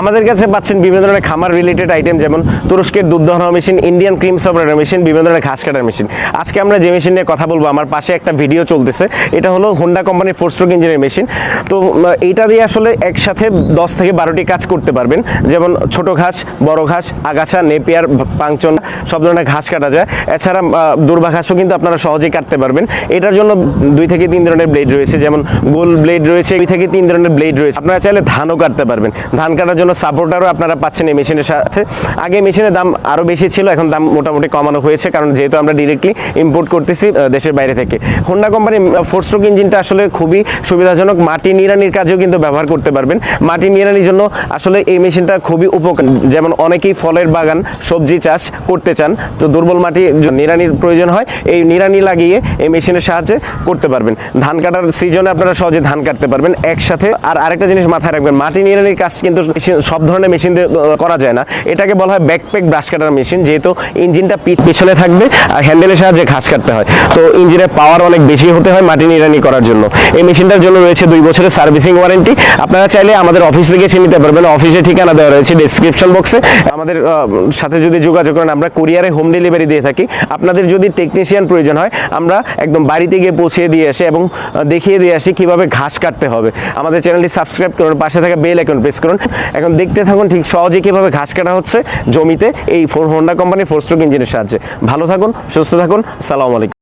আমাদের কাছে পাচ্ছেন বিভিন্ন ধরনের খামার রিলেটেড আইটেম যেমন তুরস্কের দুধ দহন machine Indian cream separator machine বিভিন্ন ধরনের ঘাস কাটার মেশিন আজকে আমরা যে মেশিন নিয়ে কথা বলব, আমার পাশে একটা ভিডিও চলতেছে। এটা হলো হোন্ডা কোম্পানির ফোর স্ট্রোক ইঞ্জিনের মেশিন তো এইটা দিয়ে আসলে একসাথে দশ থেকে বারোটি কাজ করতে পারবেন। যেমন ছোট ঘাস, বড় ঘাস, আগাছা, নেপিয়ার, পাংচন, সব ধরনের ঘাস কাটা যায়। এছাড়া দুর্বা ঘাসও কিন্তু আপনারা সহজেই কাটতে পারবেন। এটার জন্য দুই থেকে তিন ধরনের ব্লেড রয়েছে, যেমন গোল ব্লেড রয়েছে, দুই থেকে তিন ধরনের ব্লেড রয়েছে। আপনারা চাইলে ধানও কাটতে পারবেন। ধান কাটার জন্য সাপোর্টারও আপনারা পাচ্ছেন এই মেশিনের সাথে। আগে মেশিনের দাম আরও বেশি ছিল, এখন দাম মোটামুটি কমানো হয়েছে, কারণ যেহেতু আমরা ডিরেক্টলি ইম্পোর্ট করতেছি দেশের বাইরে থেকে। হোন্ডা কোম্পানি ফোর স্ট্রোক ইঞ্জিনটা আসলে খুবই সুবিধাজনক। মাটি নিড়ানির কাজেও কিন্তু ব্যবহার করতে পারবেন। মাটি নিড়ানির জন্য আসলে এই মেশিনটা খুবই উপকার, যেমন অনেকেই ফলের বাগান, সবজি চাষ করতে চান, তো দুর্বল মাটি নিড়ানির প্রয়োজন হয়। এই নিড়ানি লাগিয়ে এই মেশিনের সাহায্যে করতে পারবেন। ধান কাটার সিজনে আপনারা সহজে ধান কাটতে পারবেন একসাথে। আর আরেকটা জিনিস মাথায় রাখবেন, মাটি নিড়ানির কাজ কিন্তু মেশিন- সব ধরনের মেশিন দিয়ে করা যায় না। এটাকে বলা হয় ব্যাকপ্যাক ব্রাশ কাটার মেশিন যেহেতু ইঞ্জিনটা পিছনে থাকবে আর হ্যান্ডেলের সাহায্যে ঘাস কাটতে হয়। তো ইঞ্জিনের পাওয়ার অনেক বেশি হতে হয় মাটি নিড়ানি করার জন্য। এই মেশিনটার জন্য রয়েছে দুই বছরের সার্ভিসিং ওয়ারেন্টি আপনারা চাইলে আমাদের অফিস থেকে এসে নিতে পারবেন। অফিসে ঠিকানা দেওয়া রয়েছে ডিসক্রিপশন বক্সে আমাদের সাথে যদি যোগাযোগ করেন, আমরা কুরিয়ারে হোম ডেলিভারি দিয়ে থাকি। আপনাদের যদি টেকনিশিয়ান প্রয়োজন হয়, আমরা একদম বাড়িতে গিয়ে পৌঁছে দিয়ে আসি এবং দেখিয়ে দিয়ে আসি কীভাবে ঘাস কাটতে হবে। আমাদের চ্যানেলটি সাবস্ক্রাইব করুন, পাশে থাকা বেল আইকন প্রেস করুন। এখন দেখতে থাকুন ঠিক সহজে কীভাবে ঘাস কাটা হচ্ছে জমিতে এই four Honda company four stroke ইঞ্জিনের সাহায্যে। ভালো থাকুন, সুস্থ থাকুন, সালাম আলাইকুম।